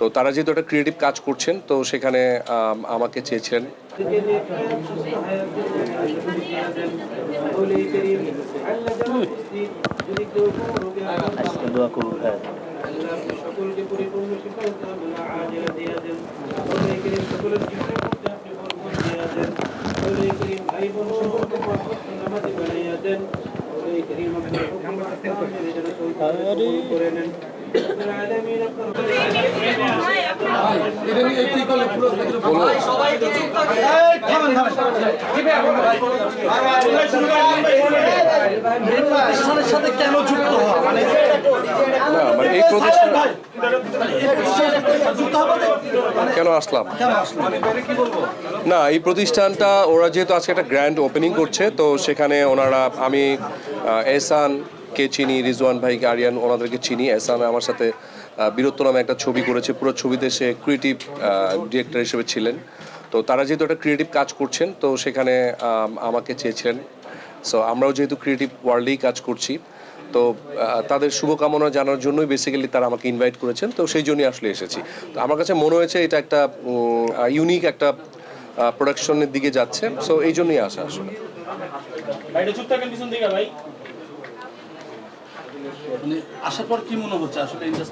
তো তারা যেহেতু একটা ক্রিয়েটিভ কাজ করছেন তো সেখানে আমাকে চেয়েছেন। করে মানে এই কেন আসলাম? না এই প্রতিষ্ঠানটা ওরা যেহেতু আজকে একটা গ্র্যান্ড ওপেনিং করছে তো সেখানে ওনারা আমি আহ, এহসান কে চিনি? রিজওয়ান ভাইকে আরিয়ান, ওনাদেরকে চিনি। এহসান আমার সাথে বীরত্ব নামে একটা ছবি করেছে। পুরো ছবিতে সে ক্রিয়েটিভ ডিরেক্টর হিসেবে ছিলেন। তো তারা যেহেতু একটা ক্রিয়েটিভ কাজ করছেন, তো সেখানে আমাকে চেয়েছেন সো আমরাও যেহেতু ক্রিয়েটিভ ওয়ার্ল্ডেই কাজ করছি, তো তাদের শুভকামনা জানার জন্যই বেসিক্যালি তারা আমাকে ইনভাইট করেছেন। তো সেই জন্যই আসলে এসেছি। তো আমার কাছে মনে হয়েছে এটা একটা ইউনিক একটা প্রোডাকশনের দিকে যাচ্ছে। সো এই জন্যই আসা আসলে। মানে আসার পর কি মনে হচ্ছে? আসলে ইন্ডাস্ট্রি